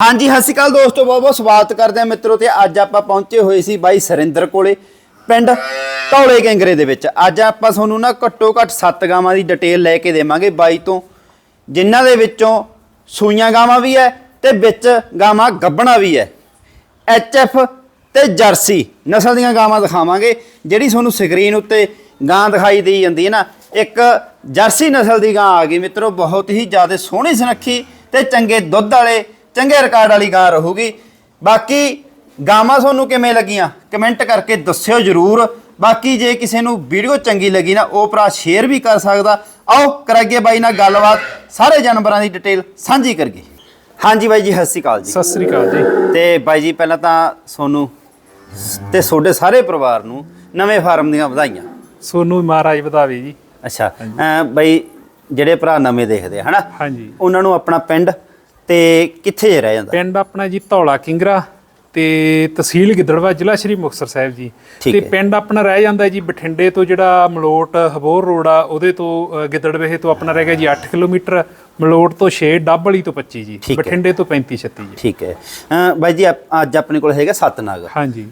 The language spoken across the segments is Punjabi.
ਹਾਂਜੀ, ਸਤਿ ਸ਼੍ਰੀ ਅਕਾਲ ਦੋਸਤੋ, ਬਹੁਤ ਬਹੁਤ ਸਵਾਗਤ ਕਰਦੇ ਆ ਮਿੱਤਰੋ ਤੇ ਅੱਜ ਆਪਾਂ ਪਹੁੰਚੇ ਹੋਏ ਸੀ ਬਾਈ ਸਰਿੰਦਰ ਕੋਲੇ, ਪਿੰਡ ਧੌਲੇ ਗੈਂਗਰੇ ਦੇ ਵਿੱਚ। ਅੱਜ ਆਪਾਂ ਤੁਹਾਨੂੰ ਨਾ ਘੱਟੋ ਘੱਟ 7 ਗਾਵਾਂ ਦੀ ਡਿਟੇਲ ਲੈ ਕੇ ਦੇਵਾਂਗੇ ਬਾਈ ਤੋਂ, ਜਿਨ੍ਹਾਂ ਦੇ ਵਿੱਚੋਂ ਸੂਈਆਂ ਗਾਵਾਂ ਵੀ ਹੈ ਤੇ ਵਿੱਚ ਗਾਵਾਂ ਗੱਬਣਾ ਵੀ ਹੈ। ਐਚਐਫ ਤੇ ਜਰਸੀ, ਨਸਲ ਦੀਆਂ ਗਾਵਾਂ ਦਿਖਾਵਾਂਗੇ, ਜਿਹੜੀ ਤੁਹਾਨੂੰ ਸਕਰੀਨ ਉੱਤੇ ਗਾਂ ਦਿਖਾਈ ਦੇਈ ਜਾਂਦੀ ਹੈ ਨਾ। ਇੱਕ ਜਰਸੀ ਨਸਲ ਦੀ ਗਾਂ ਆ ਗਈ ਮਿੱਤਰੋ, ਬਹੁਤ ਹੀ ਜ਼ਿਆਦਾ ਸੋਹਣੀ ਸੁਨੱਖੀ ਤੇ ਚੰਗੇ ਦੁੱਧ ਵਾਲੇ ਚੰਗੇ ਰਿਕਾਰਡ ਵਾਲੀ ਗਾਂ ਰਹੂਗੀ। ਬਾਕੀ ਗਾਵਾਂ ਤੁਹਾਨੂੰ ਕਿਵੇਂ ਲੱਗੀਆਂ? ਕਮੈਂਟ ਕਰਕੇ ਦੱਸਿਓ ਜਰੂਰ। ਬਾਕੀ ਜੇ ਕਿਸੇ ਨੂੰ ਵੀਡੀਓ ਚੰਗੀ ਲੱਗੀ ਨਾ ਉਹ ਭਰਾ ਸ਼ੇਅਰ ਵੀ ਕਰ ਸਕਦਾ। ਆਓ ਕਰਾਈਏ ਬਾਈ ਨਾਲ ਗੱਲਬਾਤ। ਸਾਰੇ ਜਾਨਵਰਾਂ ਦੀ ਡਿਟੇਲ ਸਾਂਝੀ ਕਰੀਏ। ਹਾਂਜੀ ਬਾਈ ਜੀ ਸਤਿ ਸ਼੍ਰੀ ਅਕਾਲ ਜੀ। ਸਤਿ ਸ੍ਰੀ ਅਕਾਲ ਜੀ। ਤੇ ਬਾਈ ਜੀ ਪਹਿਲਾਂ ਤਾਂ ਸੋਨੂੰ ਤੇ ਤੁਹਾਡੇ ਸਾਰੇ ਪਰਿਵਾਰ ਨੂੰ ਨਵੇਂ ਫਾਰਮ ਦੀਆਂ ਵਧਾਈਆਂ। ਸੋਨੂੰ ਮਹਾਰਾਜ ਵਧਾਵੇ ਜੀ। ਅੱਛਾ ਬਾਈ ਜਿਹੜੇ ਭਰਾ ਨਵੇਂ ਦੇਖਦੇ ਹਨਾ? ਹਾਂਜੀ। ਉਹਨਾਂ ਨੂੰ ਆਪਣਾ ਪਿੰਡ ਤੇ ਕਿੱਥੇ ਜੇ ਰਹਿ ਜਾਂਦਾ? ਪਿੰਡ ਆਪਣਾ ਜੀ ਧੌਲਾ ਕਿੰਗਰਾ ਤੇ ਤਹਿਸੀਲ ਗਿੱਦੜਵਾ ਜ਼ਿਲ੍ਹਾ ਸ਼੍ਰੀ ਮੁਕਤਸਰ ਸਾਹਿਬ ਜੀ। ਤੇ। ਪਿੰਡ ਆਪਣਾ ਰਹਿ ਜਾਂਦਾ ਜੀ ਬਠਿੰਡੇ ਤੋਂ ਜਿਹੜਾ ਮਲੋਟ ਹਬੋਰ ਰੋਡ ਆ ਉਹਦੇ ਤੋਂ ਅ, ਗਿੱਦੜਵੇਹੇ ਤੋਂ ਆਪਣਾ ਰਹਿ ਗਿਆ ਜੀ 8 ਕਿਲੋਮੀਟਰ ਮਲੋਟ ਤੋਂ 6 ਡੱਬਲੀ ਤੋਂ 25 ਜੀ। ਬਠਿੰਡੇ ਤੋਂ 35 36 ਜੀ। ਠੀਕ ਹੈ। ਬਾਈ ਜੀ ਅੱਜ ਆਪਣੇ ਕੋਲ ਹੈਗਾ ਸੱਤ ਨਾਗ ਹਾਂਜੀ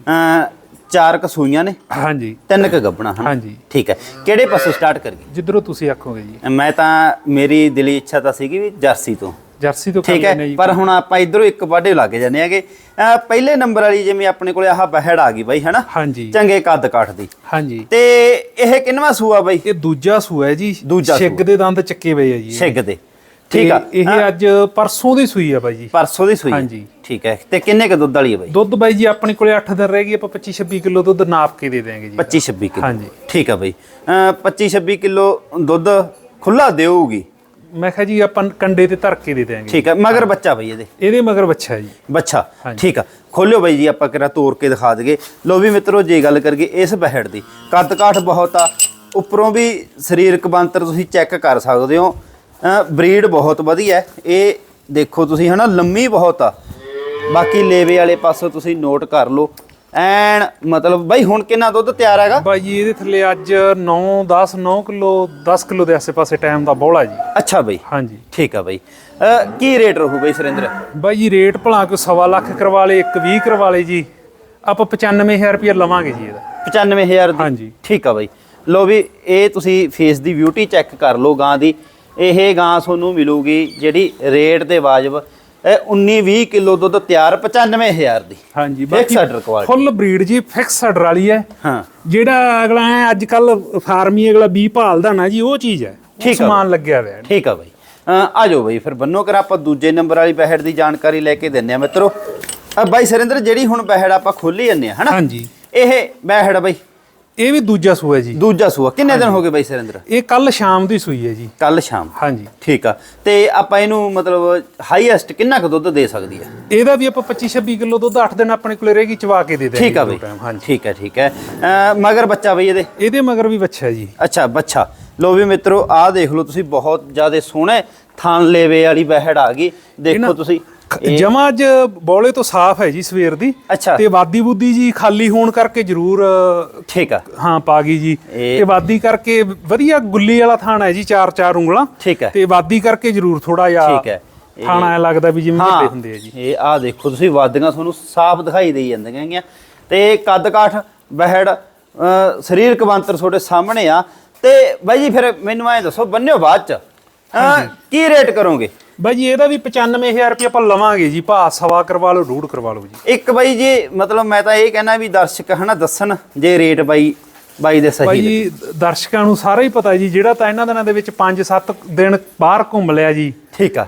ਚਾਰ ਕਸੂਈਆਂ ਨੇ? ਹਾਂਜੀ। ਤਿੰਨ ਕ ਗੱਬਣਾ ਹਨ? ਹਾਂਜੀ। ਠੀਕ ਹੈ। ਕਿਹੜੇ ਪਾਸੋਂ ਸਟਾਰਟ ਕਰੀਏ? ਜਿੱਧਰੋਂ ਤੁਸੀਂ ਆਖੋਗੇ ਜੀ। ਮੈਂ ਤਾਂ ਮੇਰੀ ਦਿਲੀ ਇੱਛਾ ਤਾਂ ਸੀਗੀ ਵੀ ਜਰਸੀ ਤੋਂ। ਜਰਸੀ ਤੋਂ ਠੀਕ ਹੈ ਪਰ ਹੁਣ ਆਪਾਂ ਇਧਰੋਂ ਇੱਕ ਵਾਢੇ ਲੱਗ ਜਾਂਦੇ ਅਹ ਪਹਿਲੇ ਨੰਬਰ ਵਾਲੀ ਜਿਵੇਂ ਆਪਣੇ ਕੋਲੇ ਆਹ ਬਹਿੜ ਆ ਗਈ ਬਾਈ ਹਨਾ? ਹਾਂਜੀ। ਚੰਗੇ ਕੱਦ ਕਾਠ ਦੀ। ਹਾਂਜੀ। ਤੇ ਇਹ ਕਿੰਨਵਾ ਸੂਆ ਬਾਈ? ਇਹ ਦੂਜਾ ਸੂਆ ਹੈ ਜੀ। ਦੂਜਾ ਛਿੱਗ ਦੇ ਦੰਦ ਚੱਕੇ ਪਏ ਆ ਜੀ। ਛਿੱਗ ਦੇ। ਠੀਕ ਆ। ਇਹ ਅੱਜ ਪਰਸੋਂ ਦੀ ਸੂਈ ਆ ਬਾਈ ਜੀ। ਪਰਸੋਂ ਦੀ ਸੂਈ। ਹਾਂਜੀ। ਠੀਕ ਹੈ। ਤੇ ਕਿੰਨੇ ਕ ਦੁੱਧ ਵਾਲੀ ਹੈ ਬਾਈ? ਦੁੱਧ ਬਾਈ ਜੀ ਆਪਣੇ ਕੋਲੇ 8 ਦਿਨ ਰਹਿ ਗਈ ਆਪਾਂ 25 26 ਕਿਲੋ ਦੁੱਧ ਨਾਪ ਕੇ ਦੇ ਦੇਾਂਗੇ ਜੀ। 25 26 ਕਿਲੋ। ਹਾਂਜੀ। ਠੀਕ ਆ ਬਾਈ। ਅਹ 25 26 ਕਿਲੋ ਦੁੱਧ ਖੁੱਲਾ ਦੇਊਗੀ। ਮੈਂ ਕਿਹਾ ਜੀ ਆਪਾਂ ਕੰਡੇ ਤੇ ਧਰ ਕੇ ਦੇ ਦੇਾਂਗੇ ਠੀਕ ਹੈ ਮਗਰ ਬੱਚਾ ਬਈ ਇਹਦੇ। ਇਹਦੇ ਮਗਰ ਬੱਚਾ ਹੈ ਜੀ। ਬੱਚਾ। ਠੀਕ ਆ। ਖੋਲਿਓ ਬਾਈ ਜੀ ਆਪਾਂ ਕਿਰਾ ਤੋੜ ਕੇ ਦਿਖਾ ਦਈਏ। ਲੋ ਵੀ ਮਿੱਤਰੋ ਜੇ ਗੱਲ ਕਰੀਏ ਇਸ ਬਹਿੜ ਦੀ ਕੱਦ ਕਾਠ ਬਹੁਤ ਆ। ਉੱਪਰੋਂ ਵੀ ਸਰੀਰਕ ਬੰਤਰ ਤੁਸੀਂ ਚੈੱਕ ਕਰ ਸਕਦੇ ਹੋ। ਬਰੀਡ ਬਹੁਤ ਵਧੀਆ। ਇਹ ਦੇਖੋ ਤੁਸੀਂ ਹਨਾ ਲੰਮੀ ਬਹੁਤ ਆ। ਬਾਕੀ ਲੇਵੇ ਵਾਲੇ ਪਾਸੋਂ ਤੁਸੀਂ ਨੋਟ ਕਰ ਲਓ। ਐਨ ਮਤਲਬ ਬਾਈ ਹੁਣ ਕਿੰਨਾ ਦੁੱਧ ਤਿਆਰ ਹੈਗਾ? ਬਾਈ ਜੀ ਇਹਦੇ ਥੱਲੇ ਅੱਜ 9 10 9 ਕਿਲੋ 10 ਕਿਲੋ ਦੇ ਆਸੇ-ਪਾਸੇ ਟਾਈਮ ਦਾ ਬੋਲਾ ਜੀ। ਅੱਛਾ ਬਾਈ। ਹਾਂਜੀ। ਠੀਕ ਆ ਬਾਈ। ਕੀ ਰੇਟ ਰਹੂ ਬਾਈ ਸੁਰਿੰਦਰ? ਬਾਈ ਜੀ ਰੇਟ ਭਲਾ ਕੋਈ ਸਵਾ ਲੱਖ ਕਰਵਾ ਲੇ 1 20 ਕਰਵਾ ਲੇ ਜੀ। ਆਪਾਂ 95000 ਰੁਪਏ ਲਵਾਂਗੇ ਜੀ ਇਹਦਾ। 95000 ਦੀ? ਹਾਂਜੀ। ਠੀਕ ਆ ਬਾਈ। ਲੋ ਵੀ ਇਹ ਤੁਸੀਂ ਫੇਸ ਦੀ ਬਿਊਟੀ ਚੈੱਕ ਕਰ ਲਓ ਗਾਂ ਦੀ। ਇਹ ਗਾਂ ਤੁਹਾਨੂੰ ਮਿਲੂਗੀ ਜਿਹੜੀ ਰੇਟ ਦੇ ਵਾਜਬ 19 20 ਕਿਲੋ ਦੁੱਧ ਤਿਆਰ 95000 ਦੀ। ਹਾਂਜੀ Fixed quality। ਫੁੱਲ ਬਰੀਡ ਜੀ ਫਿਕਸ ਆਰਡਰ ਵਾਲੀ ਹੈ। ਹਾਂ। ਜਿਹੜਾ ਅਗਲਾ ਹੈ ਅੱਜ ਕੱਲ ਫਾਰਮੀ ਅਗਲਾ ਬੀ ਭਾਲਦਾ ਨਾ ਜੀ ਉਹ ਚੀਜ਼ ਹੈ। ਠੀਕ ਆ ਸਮਾਨ ਲੱਗਿਆ ਹੋਇਆ। ਠੀਕ ਆ ਬਾਈ। ਆ ਜਾਓ ਬਾਈ ਫਿਰ ਬੰਨੋ ਕਰ ਆਪਾਂ ਦੂਜੇ ਨੰਬਰ ਵਾਲੀ ਬਹਿੜ ਦੀ ਜਾਣਕਾਰੀ ਲੈ ਕੇ ਦਿੰਨੇ ਆ ਮਿੱਤਰੋ। ਅਹ ਬਾਈ ਸਰਿੰਦਰ ਜਿਹੜੀ ਹੁਣ ਬਹਿੜ ਆਪਾਂ ਖੋਲੀ ਜੰਨੇ ਆ ਹਨਾ? ਹਾਂਜੀ। ਇਹ ਬਹਿੜ ਬਾਈ। ਇਹ ਵੀ ਦੂਜਾ ਸੂਆ ਜੀ। ਦੂਜਾ ਸੂਆ। ਕਿੰਨੇ ਦਿਨ ਹੋ ਗਏ ਬਾਈ ਸਰਿੰਦਰ? ਇਹ ਕੱਲ ਸ਼ਾਮ ਦੀ ਸੂਈ ਹੈ ਜੀ। ਕੱਲ ਸ਼ਾਮ। ਹਾਂਜੀ। ਠੀਕ ਆ। ਤੇ ਆਪਾਂ ਇਹਨੂੰ ਮਤਲਬ ਹਾਈਐਸਟ ਕਿੰਨਾ ਕੁ ਦੁੱਧ ਦੇ ਸਕਦੀ ਹੈ? ਇਹਦਾ ਵੀ ਆਪਾਂ 25 26 ਕਿਲੋ ਦੁੱਧ 8 ਦਿਨ ਆਪਣੇ ਕੋਲੇ ਰਹੇਗੀ ਚਵਾ ਕੇ ਦੇ ਠੀਕ ਆ ਦੋ ਬਈ। ਹਾਂਜੀ। ਠੀਕ ਹੈ ਠੀਕ ਹੈ ਮਗਰ ਬੱਚਾ ਬਈ ਇਹਦੇ? ਇਹਦੇ ਮਗਰ ਵੀ ਬੱਚਾ ਜੀ। ਅੱਛਾ ਬੱਚਾ। ਲੋ ਵੀ ਮਿੱਤਰੋ ਆਹ ਦੇਖ ਲਓ ਤੁਸੀਂ ਬਹੁਤ ਜ਼ਿਆਦਾ ਸੋਹਣੇ ਥਾਨ ਲੇਵੇ ਵਾਲੀ ਬਹਿੜ ਆ ਗਈ। ਦੇਖੋ ਤੁਸੀਂ। ਜਮਾ ਅੱਜ ਬੋਲੇ ਤੋਂ ਸਾਫ਼ ਹੈ ਜੀ ਸਵੇਰ ਦੀ। ਤੇ ਵਾਦੀ ਬੁੱਦੀ ਜੀ ਖਾਲੀ ਹੋਣ ਕਰਕੇ ਜ਼ਰੂਰ ਠੀਕ ਆ। ਹਾਂ ਪਾ ਗਈ ਜੀ ਤੇ ਵਾਦੀ ਕਰਕੇ ਵਧੀਆ ਗੁੱਲੀ ਵਾਲਾ ਥਾਣਾ ਹੈ ਜੀ ਚਾਰ ਚਾਰ ਉਂਗਲਾਂ। ਠੀਕ ਹੈ। ਤੇ ਵਾਦੀ ਕਰਕੇ ਜ਼ਰੂਰ ਥੋੜਾ ਜਿਹਾ ਠੀਕ ਹੈ। ਥਾਣਾ ਐ ਲੱਗਦਾ ਵੀ ਜਿਵੇਂ ਵੱਡੇ ਹੁੰਦੇ ਆ ਜੀ। ਇਹ ਆਹ ਦੇਖੋ ਤੁਸੀਂ ਵਾਦੀਆਂ ਤੁਹਾਨੂੰ ਸਾਫ਼ ਦਿਖਾਈ ਦੇਈ ਜਾਂਦੀਆਂ ਹੈਗੀਆਂ। ਤੇ ਕੱਦ ਕਾਠ ਬਹਿੜ ਅਹ ਸਰੀਰਕ ਬੰਤਰ ਤੁਹਾਡੇ ਸਾਹਮਣੇ ਆ। ਤੇ ਬਾਈ ਜੀ ਫਿਰ ਮੈਨੂੰ ਐਂ ਦੱਸੋ ਬੰਨਿਓ ਬਾਅਦ ਚ। ਅਹ ਕੀ ਰੇਟ ਕਰੋਗੇ? ਬਾਈ ਜੀ ਇਹਦਾ ਵੀ 95000 ਰੁਪਏ ਆਪਾਂ ਲਵਾਂਗੇ ਜੀ ਭਾ ਸਵਾ ਕਰਵਾ ਲਓ ਡੂੜ ਕਰਵਾ ਲਓ ਜੀ। ਇੱਕ ਬਾਈ ਜੀ ਮਤਲਬ ਮੈਂ ਤਾਂ ਇਹ ਕਹਿਣਾ ਵੀ ਦਰਸ਼ਕ ਹਨਾ ਦੱਸਣ ਜੇ ਰੇਟ ਬਾਈ ਬਾਈ ਦੇ ਬਾਈ ਸਹੀ ਲੱਗੇ। ਜੀ ਦਰਸ਼ਕਾਂ ਨੂੰ ਸਾਰਾ ਹੀ ਪਤਾ ਜੀ ਜਿਹੜਾ ਤਾਂ ਇਹਨਾਂ ਦਿਨਾਂ ਦੇ ਵਿੱਚ 5-7 ਦਿਨ ਬਾਹਰ ਘੁੰਮ ਲਿਆ ਜੀ। ਠੀਕ ਆ।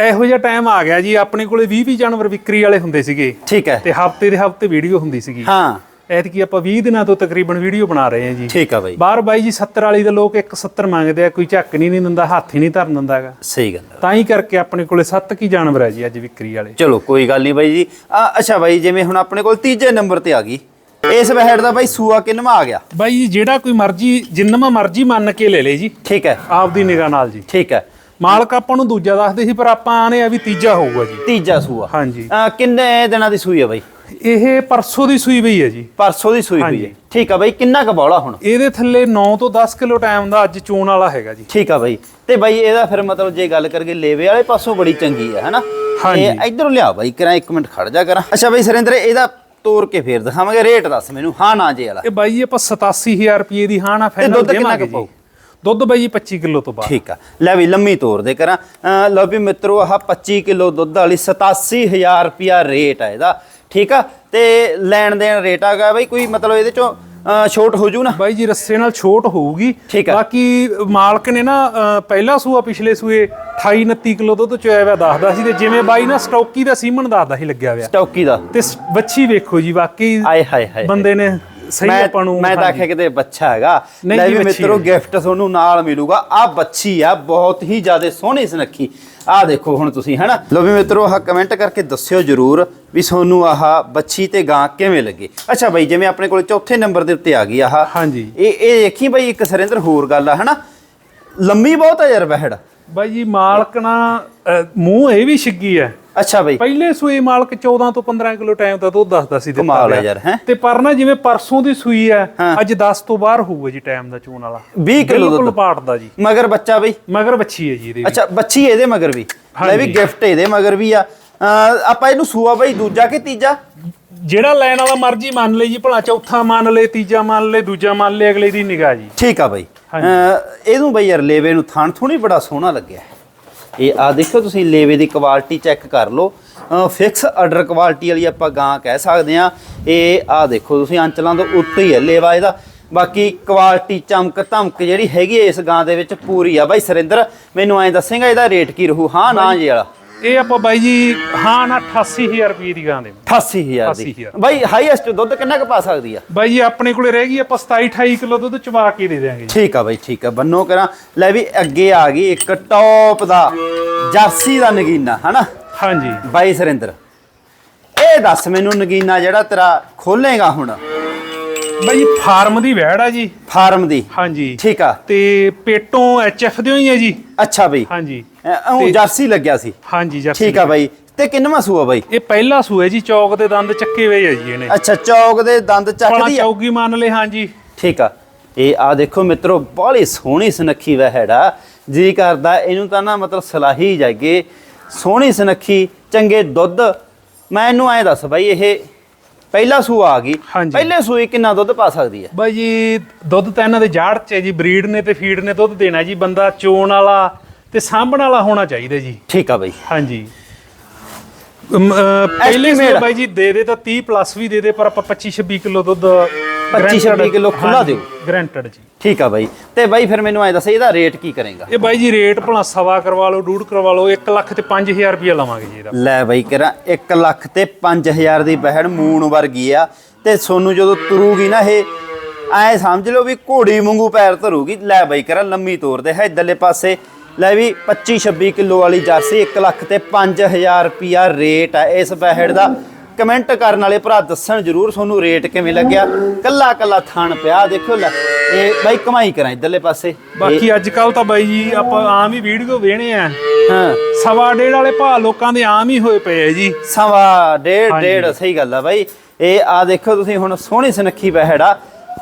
ਇਹੋ ਜਿਹਾ ਟਾਈਮ ਆ ਗਿਆ ਜੀ ਆਪਣੇ ਕੋਲੇ 20-20 ਜਾਨਵਰ ਵਿਕਰੀ ਵਾਲੇ ਹੁੰਦੇ ਸੀਗੇ। ਠੀਕ ਹੈ। ਤੇ ਹਫ਼ਤੇ ਦੇ ਹਫ਼ਤੇ ਵੀਡੀਓ ਹੁੰਦੀ ਸੀਗੀ। ਹਾਂ। ਐਤਕੀ ਆਪਾਂ 20 ਦਿਨਾਂ ਤੋਂ ਤਕਰੀਬਨ ਵੀਡੀਓ ਬਣਾ ਰਹੇ ਹਾਂ ਜੀ। ਠੀਕ ਆ ਬਾਈ। ਬਾਹਰ ਬਾਈ ਜੀ 70 ਵਾਲੀ ਦੇ ਲੋਕ 170 ਮੰਗਦੇ ਆ ਕੋਈ ਝੱਕ ਨਹੀਂ ਦਿੰਦਾ ਹੱਥ ਹੀ ਨਹੀਂ ਧਰਨ ਦਿੰਦਾ ਹੈਗਾ ਸਹੀ ਗੱਲ ਆ। ਤਾਂ ਹੀ ਕਰਕੇ ਆਪਣੇ ਕੋਲੇ 7 ਕੀ ਜਾਨਵਰ ਹੈ ਜੀ ਅੱਜ ਵਿਕਰੀ ਵਾਲੇ। ਚਲੋ ਕੋਈ ਗੱਲ ਨਹੀਂ ਬਾਈ ਜੀ। ਆ, ਅੱਛਾ ਬਾਈ ਜਿਵੇਂ ਹੁਣ ਆਪਣੇ ਕੋਲ ਤੀਜੇ ਨੰਬਰ ਤੇ ਆ ਗਈ। ਇਸ ਵਹਿੜ ਦਾ ਬਾਈ ਸੂਆ ਕਿੰਨਵਾ ਆ ਗਿਆ? ਬਾਈ ਜੀ ਜਿਹੜਾ ਕੋਈ ਮਰਜ਼ੀ ਜਿੰਨਾ ਮਰਜ਼ੀ ਮੰਨ ਕੇ ਲੈ ਲੇ ਜੀ। ਠੀਕ ਹੈ ਆਪਦੀ ਨਿਗਾਹ ਨਾਲ ਜੀ। ਠੀਕ ਹੈ ਮਾਲਕ ਆਪਾਂ ਨੂੰ ਦੂਜਾ ਦੱਸਦੇ ਸੀ ਪਰ ਆਪਾਂ ਆਨੇ ਆ ਵੀ ਤੀਜਾ ਹੋਊਗਾ ਜੀ। ਤੀਜਾ ਸੂਆ। ਹਾਂਜੀ। ਆ, ਕਿੰਨੇ ਦਿਨਾਂ ਦੀ ਸੂਈ ਆ ਬਾਈ? ਇਹ ਪਰਸੋਂ ਦੀ ਸੂਈ ਪਈ ਹੈ ਜੀ। ਪਰਸੋਂ ਦੀ ਸੂਈ ਹੋਈ ਹੈ। ਠੀਕ ਆ ਬਾਈ ਕਿੰਨਾ ਕੁ ਬੌਲਾ ਹੁਣ? ਇਹਦੇ ਥੱਲੇ 9 ਤੋਂ 10 ਕਿਲੋ ਟਾਈਮ ਦਾ ਅੱਜ ਚੋਣ ਵਾਲਾ ਹੈਗਾ ਜੀ। ਠੀਕ ਆ ਬਾਈ। ਤੇ ਬਾਈ ਇਹਦਾ ਫਿਰ ਮਤਲਬ ਜੇ ਗੱਲ ਕਰੀਏ ਲੇਵੇ ਵਾਲੇ ਪਾਸੋਂ ਬੜੀ ਚੰਗੀ ਹੈ ਹਨਾ? ਹਾਂਜੀ। ਤੇ ਇਧਰੋਂ ਲਿਆ ਬਾਈ ਕਰਾਂ ਇੱਕ ਮਿੰਟ ਖੜ ਜਾ ਕਰਾਂ। ਅੱਛਾ ਬਾਈ ਸੁਰਿੰਦਰ ਇਹਦਾ ਤੋੜ ਕੇ ਫੇਰ ਦਿਖਾਵਾਂਗੇ ਰੇਟ ਦੱਸ ਮੈਨੂੰ ਹਾਂ ਨਾ ਜੇ ਵਾਲਾ। ਇਹ ਬਾਈ ਆਪਾਂ 87000 ਰੁਪਏ ਦੀ ਹਾਂ ਨਾ ਤੇ ਫਾਈਨਲ ਦੁੱਧ ਕਿੰਨਾ ਦੇਵਾਂਗੇ ਕੁ ਪਾਊ? ਜੀ। ਦੁੱਧ ਬਾਈ ਜੀ 25 ਕਿਲੋ ਤੋਂ ਬਾਅਦ ਠੀਕ ਆ। ਲੈ ਵੀ ਲੰਮੀ ਤੋਰ ਦੇ ਕਰਾਂ। ਅਹ ਲਓ ਵੀ ਮਿੱਤਰੋ ਆਹ 25 ਕਿਲੋ ਦੁੱਧ ਵਾਲੀ 87000 ਰੁਪਿਆ ਰੇਟ ਆ ਇਹਦਾ। ਠੀਕ ਆ? ਤੇ ਲੈਣ ਦੇਣ ਰੇਟ ਆਗਾ ਬਾਈ ਕੋਈ ਮਤਲਬ ਇਹਦੇ ਚੋਂ ਛੋਟ ਹੋ ਜੂ ਨਾ? ਬਾਈ ਜੀ ਰੱਸੇ ਨਾਲ ਛੋਟ ਹੋਊਗੀ। ਬਾਕੀ ਮਾਲਕ ਨੇ ਨਾ ਪਹਿਲਾ ਸੂਆ ਪਿਛਲੇ ਸੂਏ 28 29 ਕਿਲੋ ਦੁੱਧ ਚੋਇਆ ਹੋਇਆ ਦੱਸਦਾ ਸੀ ਤੇ ਜਿਵੇਂ ਬਾਈ ਨਾ ਸਟੋਕੀ ਦਾ ਸੀਮਨ ਦੱਸਦਾ ਸੀ ਲੱਗਿਆ ਹੋਇਆ। ਸਟੌਕੀ ਦਾ। ਤੇ ਵੱਛੀ ਵੇਖੋ ਜੀ ਵਾਕਈ ਆਏ ਹਾਏ ਹਾਏ ਬੰਦੇ ਨੇ ਸਹੀ ਮੈਂ ਆਪਾਂ ਨੂੰ ਮੈਂ ਤਾਂ। ਆਖਿਆ ਕਿਤੇ ਬੱਚਾ ਹੈਗਾ। ਨਹੀਂ ਲੈ ਵੀ ਬੱਚੀ ਮਿੱਤਰੋ। ਗਿਫਟ ਤੁਹਾਨੂੰ ਨਾਲ ਮਿਲੂਗਾ। ਆ ਬੱਚੀ ਆ ਬਹੁਤ ਹੀ ਜ਼ਿਆਦਾ ਸੋਹਣੀ ਸੁਨੱਖੀ। ਆ ਦੇਖੋ ਹੁਣ ਤੁਸੀਂ ਹੈਨਾ? ਲੋ ਵੀ ਮਿੱਤਰੋ ਆਹ ਕਮੈਂਟ ਕਰਕੇ ਦੱਸਿਓ ਜਰੂਰ ਵੀ ਤੁਹਾਨੂੰ ਆਹ ਬੱਚੀ ਤੇ ਗਾਂ ਕਿਵੇਂ ਲੱਗੇ। ਅੱਛਾ ਬਾਈ ਜਿਵੇਂ ਆਪਣੇ ਕੋਲ ਚੌਥੇ ਨੰਬਰ ਦੇ ਉੱਤੇ ਆ ਗਈ ਆਹ। ਹਾਂਜੀ। ਇਹ ਇਹ ਦੇਖੀ ਬਾਈ ਇੱਕ ਸਰਿੰਦਰ ਹੋਰ ਗੱਲ ਆ ਹੈਨਾ? ਲੰਮੀ ਬਹੁਤ ਆ ਯਾਰ ਬਹਿੜ ਬਾਈ ਜੀ ਮਾਲਕ ਨਾ ਅ, ਮੂੰਹ ਇਹ ਵੀ ਛਿੱਗੀ ਹੈ। ਅੱਛਾ ਬਾਈ। ਪਹਿਲੇ ਸੂਏ ਮਾਲਕ 14 ਤੋਂ 15 ਕਿਲੋ ਟਾਈਮ ਦਾ ਦੁੱਧ ਦੱਸਦਾ ਸੀ ਦਿੱਤਾ ਕਮਾਲ ਹੈ ਹੋਇਆ। ਯਾਰ, ਹੈਂ? ਤੇ ਪਰ ਨਾ ਜਿਵੇਂ ਪਰਸੋਂ ਦੀ ਸੂਈ ਹੈ। ਅੱਜ 10 ਤੋਂ ਬਾਹਰ ਹੋਊਗਾ ਜੀ ਟਾਈਮ ਦਾ ਚੋਣ ਵਾਲਾ। 20 ਕਿਲੋ ਦੁੱਧ। ਪਾੜਦਾ ਜੀ। ਮਗਰ ਬੱਚਾ ਬਈ। ਮਗਰ ਬੱਚੀ ਹੈ ਜੀ ਇਹਦੇ। ਅੱਛਾ ਬੱਚੀ ਇਹਦੇ ਮਗਰ ਵੀ। ਲੈ ਵੀ। ਗਿਫਟ ਇਹਦੇ ਮਗਰ ਵੀ ਆ। ਆਪਾਂ ਇਹਨੂੰ ਸੂਆ ਬਾਈ ਦੂਜਾ ਕਿ ਤੀਜਾ? ਜਿਹੜਾ ਲੈਣ ਵਾਲਾ ਮਰਜ਼ੀ ਮੰਨ ਲਈ ਜੀ ਭਲਾ ਚੌਥਾ ਮੰਨ ਲੈ ਤੀਜਾ ਮੰਨ ਲੈ ਦੂਜਾ ਮੰਨ ਲੈ ਅਗਲੇ ਦੀ ਨਿਗਾਹ ਜੀ। ਠੀਕ ਆ ਬਾਈ। ਇਹਨੂੰ ਬਈ ਯਾਰ ਲੇਵੇ ਨੂੰ ਥਣ ਥੋੜੀ ਬੜਾ ਸੋਹਣਾ ਲੱਗਿਆ। ਇਹ ਆ ਦੇਖੋ ਤੁਸੀਂ ਲੇਵੇ ਦੀ ਕੁਆਲਿਟੀ ਚੈੱਕ ਕਰ ਲਓ। ਫਿਕਸ ਆਰਡਰ ਕੁਆਲਿਟੀ ਵਾਲੀ ਆਪਾਂ ਗਾਂ ਕਹਿ ਸਕਦੇ ਆ ਇਹ ਆ ਦੇਖੋ ਤੁਸੀਂ ਅੰਚਲਾਂ ਤੋਂ ਉੱਤੇ ਹੀ ਹੈ ਲੇਵਾ ਇਹਦਾ। ਬਾਕੀ ਕੁਆਲਿਟੀ ਚਮਕ ਧਮਕ ਜਿਹੜੀ ਹੈਗੀ ਇਸ ਗਾਂ ਦੇ ਵਿੱਚ ਪੂਰੀ ਆ। ਬਾਈ ਸਰਿੰਦਰ ਮੈਨੂੰ ਐਂ ਦੱਸੇਗਾ ਇਹਦਾ ਰੇਟ ਕੀ ਰਹੂ? ਹਾਂ ਨਾ ਜੀ ਵਾਲਾ। ਇਹ ਆਪਾਂ ਬਾਈ ਜੀ ਹਾਂ ਨਾ 88000 ਰੁਪਏ ਦੀ ਗਾਂ ਦੇ 88000 ਦੀ। 88,000 ਬਾਈ ਹਾਈਐਸਟ ਦੁੱਧ ਕਿੰਨਾ ਕੁ ਪਾ ਸਕਦੀ ਆ? ਬਾਈ ਜੀ ਆਪਣੇ ਕੋਲੇ ਰਹਿ ਗਈ ਆਪਾਂ 27 28 ਕਿਲੋ ਦੁੱਧ ਚਵਾ ਕੇ ਦੇ ਦਿਆਂਗੇ ਜੀ। ਠੀਕ ਆ ਬਾਈ ਠੀਕ ਆ। ਬੰਨੋ ਕਰਾਂ। ਲੈ ਵੀ ਅੱਗੇ ਆ ਗਈ ਇੱਕ ਟੌਪ ਦਾ ਜਰਸੀ ਦਾ ਨਗੀਨਾ ਹਨਾ? ਹਾਂਜੀ। ਬਾਈ ਸਰਿੰਦਰ ਇਹ ਦੱਸ ਮੈਨੂੰ ਨਗੀਨਾ ਜਿਹੜਾ ਤੇਰਾ ਖੋਲੇਗਾ ਹੁਣ। ਬਾਈ ਜੀ ਫਾਰਮ ਦੀ ਵੈੜ ਆ ਜੀ। ਫਾਰਮ ਦੀ। ਹਾਂਜੀ। ਠੀਕ ਆ। ਤੇ ਪੇਟੋਂ ਐਚਐਫ ਦਿਓ ਹੀ ਹੈ ਜੀ। ਅੱਛਾ ਬਈ। ਹਾਂਜੀ। ਉਹ ਜਰਸੀ ਲੱਗਿਆ ਸੀ। ਹਾਂਜੀ ਜਰਸੀ ਠੀਕ ਆ ਬਾਈ। ਤੇ ਕਿੰਨਵਾਂ ਸੂਆ ਬਾਈ? ਇਹ ਪਹਿਲਾ ਸੂਆ ਜੀ ਚੌਕ ਦੇ ਦੰਦ ਚੱਕੇ ਹੋਏ ਆ ਜੀ ਇਹਨੇ। ਅੱਛਾ ਚੌਕ ਦੇ ਦੰਦ ਚੱਕਦੀ ਆ। ਚੌਕੀ ਮੰਨ ਲੈ ਹਾਂਜੀ। ਠੀਕ ਆ। ਇਹ ਆ ਦੇਖੋ ਮਿੱਤਰੋ ਬਾਹਲੀ ਸੋਹਣੀ ਸੁਨੱਖੀ ਵਹਿੜਾ ਜੀ ਕਰਦਾ ਇਹਨੂੰ ਤਾਂ ਨਾ ਮਤਲਬ ਸਲਾਹੀ ਜਾਗੇ ਸੋਹਣੀ ਸੁਨੱਖੀ ਚੰਗੇ ਦੁੱਧ। ਮੈਂ ਇਹਨੂੰ ਐ ਦੱਸ ਬਾਈ ਇਹ ਪਹਿਲਾ ਸੂਆ ਆ ਗਈ। ਪਹਿਲੇ ਸੂਏ ਕਿੰਨਾ ਦੁੱਧ ਪਾ ਸਕਦੀ ਹੈ ਬਾਈ ਜੀ ਦੁੱਧ ਤਾਂ ਇਹਨਾਂ ਦੇ ਜਾੜ 'ਚ ਹੈ ਜੀ ਬਰੀਡ ਨੇ ਤੇ ਫੀਡ ਨੇ ਦੁੱਧ ਦੇਣਾ ਜੀ। ਬੰਦਾ ਚੋਣ ਵਾਲਾ ਤੇ ਸਾਂਭਣ ਵਾਲਾ ਹੋਣਾ ਚਾਹੀਦਾ ਜੀ। ਠੀਕ ਆ ਬਾਈ। ਹਾਂਜੀ। ਅਮ, ਅਹ, ਪਹਿਲੇ Estimate। ਬਾਈ ਜੀ ਦੇ ਦੇ ਤਾਂ 30 ਪਲੱਸ ਵੀ ਦੇ ਦੇ ਪਰ ਆਪਾਂ 25 26 ਕਿਲੋ ਦੁੱਧ 25 26 ਕਿਲੋ ਖੁੱਲਾ ਦਿਓ। ਗਰੰਟਡ ਜੀ। ਠੀਕ ਆ ਬਾਈ। ਤੇ ਬਾਈ ਫਿਰ ਮੈਨੂੰ ਐ ਦੱਸ ਇਹਦਾ ਰੇਟ ਕੀ ਕਰੇਗਾ? ਇਹ ਬਾਈ ਜੀ ਰੇਟ ਭਲਾ ਸਵਾ ਕਰਵਾ ਲਓ ਡੂਢ ਕਰਵਾ ਲਓ 1 ਲੱਖ ਤੇ 5000 ਰੁਪਏ ਲਵਾਂਗੇ ਜੀ ਇਹਦਾ। ਲੈ ਬਾਈ ਕਰਾਂ 1 ਲੱਖ ਤੇ 5000 ਦੀ ਬਹਿੜ ਮੂਣ ਵਰਗੀ ਆ। ਤੇ ਸੋਨੂੰ ਜਦੋਂ ਤੁਰੂਗੀ ਨਾ ਇਹ ਐ ਸਮਝ ਲਓ ਵੀ ਘੋੜੀ ਵਾਂਗੂ ਪੈਰ ਧਰੂਗੀ। ਲੈ ਬਾਈ ਕਰਾਂ ਲੰਮੀ ਤੋਰ ਦੇ ਹੈ ਇਧਰਲੇ ਪਾਸੇ। ਲੈ ਵੀ 25 26 ਕਿਲੋ ਵਾਲੀ ਜਰਸੀ 1 ਲੱਖ ਤੇ 5000 ਰੁਪਿਆ ਰੇਟ ਆ। ਇਸ ਬਹਿੜ ਦਾ ਕਮੈਂਟ ਕਰਨ ਵਾਲੇ ਭਰਾ ਦੱਸਣ ਜਰੂਰ ਤੁਹਾਨੂੰ ਰੇਟ ਕਿਵੇਂ ਲੱਗਿਆ। ਕੱਲਾ ਕੱਲਾ ਥਣ ਪਿਆ ਦੇਖੋ ਲੈ ਇਹ ਬਾਈ ਕਮਾਈ ਕਰਾਂ ਇਧਰਲੇ ਪਾਸੇ। ਬਾਕੀ ਅੱਜ ਕੱਲ ਤਾਂ ਬਾਈ ਜੀ ਆਪਾਂ ਆਮ ਹੀ ਵੀਡੀਓ ਵੇਣੇ ਆ। ਹਾਂ। ਸਵਾ ਡੇਢ ਵਾਲੇ ਭਾਅ ਲੋਕਾਂ ਦੇ ਆਮ ਹੀ ਹੋਏ ਪਏ ਆ ਜੀ। ਸਵਾ ਡੇਢ। ਡੇਢ ਸਹੀ ਗੱਲ ਆ ਬਾਈ। ਇਹ ਆ ਦੇਖੋ ਤੁਸੀਂ ਹੁਣ ਸੋਹਣੀ ਸੁਨੱਖੀ ਬਹਿੜਾ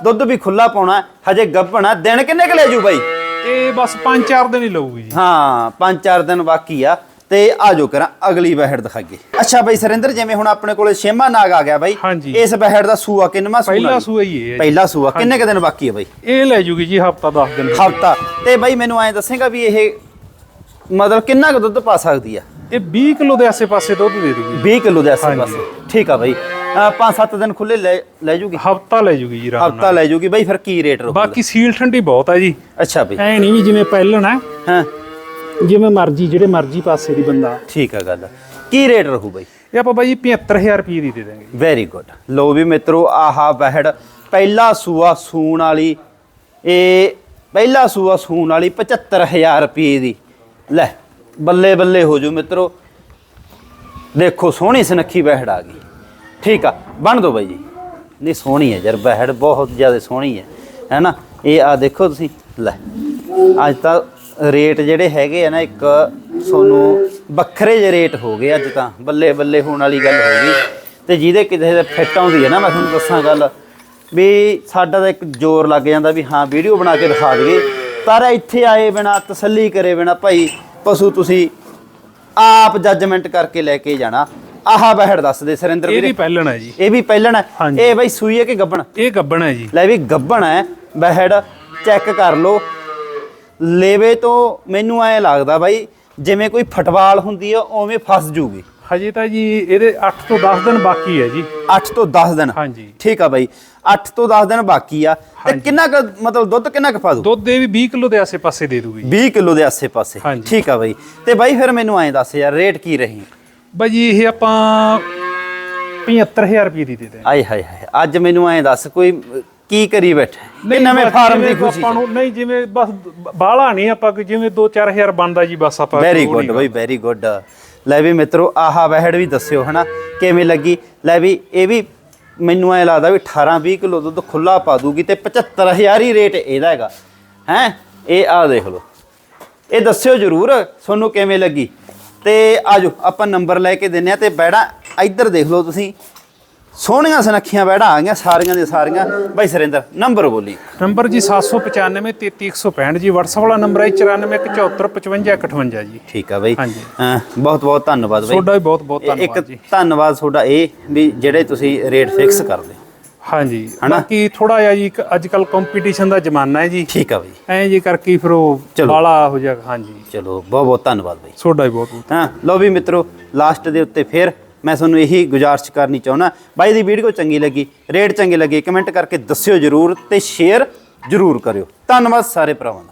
ਦੁੱਧ ਵੀ ਖੁੱਲਾ ਪਾਉਣਾ ਹਜੇ ਗੱਭਣਾ ਦਿਨ ਕਿੰਨੇ ਕੁ ਲੈ ਜੂ ਬਾਈ? ਇਹ ਬਸ 5-4 ਦਿਨ ਹੀ ਲਊਗੀ ਜੀ। ਹਾਂ ਪੰਜ ਚਾਰ ਦਿਨ ਬਾਕੀ ਆ। ਤੇ ਆਜੋ ਕਰਾਂ ਅਗਲੀ ਬਹਿੜ ਦਿਖਾਈਏ। ਅੱਛਾ ਬਾਈ ਸਰਿੰਦਰ ਜਿਵੇਂ ਹੁਣ ਆਪਣੇ ਕੋਲੇ ਛੇਮਾ ਨਾਗ ਆ ਗਿਆ ਬਾਈ ਹਾਂਜੀ। ਇਸ ਬਹਿੜ ਦਾ ਸੂਆ ਕਿੰਨਵਾਂ ਸੂਆ ਪਹਿਲਾ ਜੀ? ਸੂਆ ਹੀ ਇਹ ਹੈ ਜੀ। ਪਹਿਲਾ ਸੂਆ ਕਿੰਨੇ ਕੁ ਦਿਨ ਬਾਕੀ ਹੈ ਬਾਈ? ਇਹ ਲੈ ਜੂਗੀ ਜੀ ਹਫਤਾ 10 ਦਿਨ ਹਫਤਾ। ਤੇ ਬਾਈ ਮੈਨੂੰ ਐਂ ਦੱਸੇਗਾ ਵੀ ਇਹ ਮਤਲਬ ਕਿੰਨਾ ਕੁ ਦੁੱਧ ਪਾ ਸਕਦੀ ਆ? ਇਹ 20 ਕਿਲੋ ਦੇ ਆਸੇ-ਪਾਸੇ ਦੁੱਧ ਦੇ ਦੂਗੀ। 20 ਕਿਲੋ ਦੇ ਆਸੇ ਹਾਂਜੀ। ਪਾਸੇ ਠੀਕ ਆ ਬਾਈ। ਪੰਜ ਸੱਤ ਦਿਨ ਖੁੱਲੇ ਲੈ ਲੈ ਜੂਗੀ? ਹਫਤਾ ਲੈ ਜੂਗੀ ਜੀ ਆਰਾਮ ਹਫਤਾ ਨਾਲ ਲੈ ਜੂਗੀ। ਬਾਈ ਫਿਰ ਕੀ ਰੇਟ ਰਹੂਗਾ ਬਾਕੀ ਸੀਲ ਠੰਡੀ ਬਹੁਤ ਹੈ ਜੀ। ਅੱਛਾ ਬਈ। ਐ ਨਹੀਂ ਵੀ ਜਿਵੇਂ ਪਹਿਲਣ ਹੈ ਹਾਂ। ਜਿਵੇਂ ਮਰਜ਼ੀ ਜਿਹੜੇ ਮਰਜ਼ੀ ਪਾਸੇ ਦੀ ਬੰਦਾ। ਠੀਕ ਆ ਗੱਲ। ਕੀ ਰੇਟ ਰਹੂ ਬਾਈ? ਇਹ ਆਪਾਂ ਬਾਈ ਜੀ 75000 ਰੁਪਏ ਦੀ ਦੇ ਦਾਂਗੇ ਵੈਰੀ ਗੁੱਡ ਲੋ ਵੀ ਮਿੱਤਰੋ ਆਹਾ ਬਹਿੜ ਪਹਿਲਾ ਸੂਆ ਸੂਣ ਵਾਲੀ ਇਹ ਪਹਿਲਾ ਸੂਆ ਸੂਣ ਵਾਲੀ 75000 ਰੁਪਏ ਦੀ। ਲੈ ਬੱਲੇ ਬੱਲੇ ਹੋ ਜੂ ਮਿੱਤਰੋ। ਦੇਖੋ ਸੋਹਣੀ ਸੁਨੱਖੀ ਬਹਿੜ ਆ ਗਈ। ਠੀਕ ਆ, ਬਣ ਦੋ ਬਾਈ ਜੀ। ਨਹੀਂ, ਸੋਹਣੀ ਹੈ ਯਾਰ, ਬਹਿੜ ਬਹੁਤ ਜ਼ਿਆਦਾ ਸੋਹਣੀ ਹੈ ਹੈ ਨਾ ਇਹ ਆ ਦੇਖੋ ਤੁਸੀਂ, ਲੈ, ਅੱਜ ਤਾਂ ਰੇਟ ਜਿਹੜੇ ਹੈਗੇ ਆ ਨਾ, ਇੱਕ ਸੋਨੂੰ ਵੱਖਰੇ ਜਿਹੇ ਰੇਟ ਹੋ ਗਏ ਅੱਜ ਤਾਂ, ਬੱਲੇ ਬੱਲੇ ਹੋਣ ਵਾਲੀ ਗੱਲ ਹੋ ਗਈ। ਤੇ ਜਿਹਦੇ ਕਿਸੇ ਦੇ ਫਿੱਟ ਆਉਂਦੀ ਹੈ ਨਾ, ਮੈਂ ਤੁਹਾਨੂੰ ਦੱਸਾਂ ਗੱਲ, ਵੀ ਸਾਡਾ ਤਾਂ ਇੱਕ ਜ਼ੋਰ ਲੱਗ ਜਾਂਦਾ ਵੀ ਹਾਂ, ਵੀਡੀਓ ਬਣਾ ਕੇ ਦਿਖਾ ਦਈਏ। ਪਰ ਇੱਥੇ ਆਏ ਬਿਨਾ, ਤਸੱਲੀ ਕਰੇ ਬਿਨਾ ਭਾਈ, ਪਸ਼ੂ ਤੁਸੀਂ ਆਪ ਜੱਜਮੈਂਟ ਕਰਕੇ ਲੈ ਕੇ ਜਾਣਾ। ਆਹ ਬਹਿੜ ਦੱਸ ਦੇ ਸਰਿੰਦਰ ਇਹਦੀ ਵੀਰੇ। ਪਹਿਲਣ ਹੈ ਜੀ। ਇਹ ਵੀ ਪਹਿਲਣ ਹੈ। ਹਾਂਜੀ। ਇਹ ਬਈ ਸੂਈ ਹੈ ਕਿ ਗੱਬਣ? ਇਹ ਗੱਬਣ ਹੈ ਜੀ। ਲੈ ਵੀ ਗੱਬਣ ਹੈ। ਬਹਿੜ ਚੈੱਕ ਕਰ ਲਓ। ਲੇਵੇ ਤੋਂ ਮੈਨੂੰ ਐ ਲੱਗਦਾ ਬਾਈ ਜਿਵੇਂ ਕੋਈ ਫਟਵਾਲ ਹੁੰਦੀ ਆ ਉਵੇਂ ਫਸ ਜੂਗੀ। ਹਜੇ ਤਾਂ ਜੀ ਇਹਦੇ 8 ਤੋਂ 10 ਦਿਨ ਬਾਕੀ ਹੈ ਜੀ। 8 ਤੋਂ 10 ਦਿਨ। ਹਾਂਜੀ। ਠੀਕ ਆ ਬਾਈ। 8 ਤੋਂ 10 ਦਿਨ ਬਾਕੀ ਆ। ਤੇ ਕਿੰਨਾ ਕੁ ਮਤਲਬ ਦੁੱਧ ਕਿੰਨਾ ਕੁ ਪਾ ਦੂ ਦੁੱਧ ਇਹ ਵੀ 20 ਕਿਲੋ ਦੇ ਆਸੇ-ਪਾਸੇ ਦੇ ਦੂਗੀ 20 ਕਿਲੋ ਦੇ ਆਸੇ-ਪਾਸੇ। ਹਾਂਜੀ। ਠੀਕ ਆ ਬਾਈ। ਤੇ ਬਾਈ ਫਿਰ ਮੈਨੂੰ ਐਂ ਦੱਸ ਯਾਰ ਰੇਟ ਕੀ ਰਹੀ? ਬਾਈ ਜੀ ਇਹ ਆਪਾਂ 75000 ਰੁਪਏ ਦੀ ਦੇ ਦੇ ਆਏ ਹਾਏ ਹਾਏ ਅੱਜ ਮੈਨੂੰ ਐਂ ਦੱਸ ਕੋਈ ਕੀ ਕਰੀ ਬੈਠਾ? ਕਿ ਨਵੇਂ ਫਾਰਮ ਦੀ ਖੁਸ਼ੀ ਆਪਾਂ ਨੂੰ ਨਹੀਂ ਜਿਵੇਂ ਬਸ ਬਾਹਲਾ ਨਹੀਂ ਆਪਾਂ ਕੋਈ ਜਿਵੇਂ 2-4000 ਬਣਦਾ ਜੀ ਬਸ ਆਪਾਂ ਵੈਰੀ ਗੁੱਡ ਨਹੀਂ ਬਈ ਵੈਰੀ ਗੁੱਡ ਲੈ ਵੀ ਮਿੱਤਰੋ ਆਹਾ ਵਹਿੜ ਵੀ ਦੱਸਿਓ ਹਨਾ? ਕਿਵੇਂ ਲੱਗੀ? ਲੈ ਵੀ ਇਹ ਵੀ ਮੈਨੂੰ ਐ ਲੱਗਦਾ ਵੀ 18 20 ਕਿਲੋ ਦੁੱਧ ਖੁੱਲਾ ਪਾ ਦੂਗੀ ਤੇ 75000 ਹੀ ਰੇਟ ਇਹਦਾ ਹੈਗਾ। ਹੈ? ਇਹ ਆ ਦੇਖ ਲਓ। ਇਹ ਦੱਸਿਓ ਜਰੂਰ ਤੁਹਾਨੂੰ ਕਿਵੇਂ ਲੱਗੀ? ਤੇ ਆਜੋ ਆਪਾਂ ਨੰਬਰ ਲੈ ਕੇ ਦਿੰਨੇ ਆ ਤੇ ਬੈੜਾ ਇੱਧਰ ਦੇਖ ਲਓ ਤੁਸੀਂ। ਸੋਹਣੀਆਂ ਸੁਨੱਖੀਆਂ ਬੈੜਾ ਆ ਗਈਆਂ ਸਾਰੀਆਂ ਦੇ ਸਾਰੀਆਂ। ਬਾਈ ਸਰਿੰਦਰ ਨੰਬਰ ਬੋਲੀ। ਨੰਬਰ ਜੀ 795 33165 ਜੀ WhatsApp ਵਾਲਾ ਨੰਬਰ ਹੈ 9414755158 ਜੀ। ਠੀਕ ਆ ਬਾਈ। ਹਾਂਜੀ। ਬਹੁਤ ਬਹੁਤ ਧੰਨਵਾਦ ਬਾਈ। ਤੁਹਾਡਾ ਵੀ ਬਹੁਤ ਬਹੁਤ ਇੱਕ ਧੰਨਵਾਦ ਜੀ। ਧੰਨਵਾਦ ਤੁਹਾਡਾ ਇਹ ਵੀ ਜਿਹੜੇ ਤੁਸੀਂ ਰੇਟ ਫਿਕਸ ਕਰਦੇ। ਹਾਂਜੀ। ਹਨਾ? ਬਾਕੀ ਥੋੜਾ ਜਿਹਾ ਜੀ ਅੱਜ ਕੱਲ ਕੰਪੀਟੀਸ਼ਨ ਦਾ ਜ਼ਮਾਨਾ ਹੈ ਜੀ। ਠੀਕ ਆ ਬਾਈ। ਐਂ ਜੀ ਕਰਕੇ ਫਿਰ ਉਹ ਚਲੋ। ਬਾਲਾ ਹੋ ਜਾ ਹਾਂਜੀ। ਚਲੋ ਬਹੁਤ ਬਹੁਤ ਧੰਨਵਾਦ ਬਾਈ। ਤੁਹਾਡਾ ਵੀ ਬਹੁਤ ਬਹੁਤ ਹਾਂ ਲਓ ਵੀ ਮਿੱਤਰੋ ਲਾਸਟ ਦੇ ਉੱਤੇ ਫਿਰ ਮੈਂ ਤੁਹਾਨੂੰ ਇਹੀ ਗੁਜ਼ਾਰਿਸ਼ ਕਰਨੀ ਚਾਹੁੰਦਾ। ਬਾਈ ਦੀ ਵੀਡੀਓ ਚੰਗੀ ਲੱਗੀ ਰੇਟ ਚੰਗੇ ਲੱਗੇ ਕਮੈਂਟ ਕਰਕੇ ਦੱਸਿਓ ਜਰੂਰ ਤੇ ਸ਼ੇਅਰ ਜਰੂਰ ਕਰਿਓ। ਧੰਨਵਾਦ ਸਾਰੇ ਭਰਾਵਾਂ ਦਾ।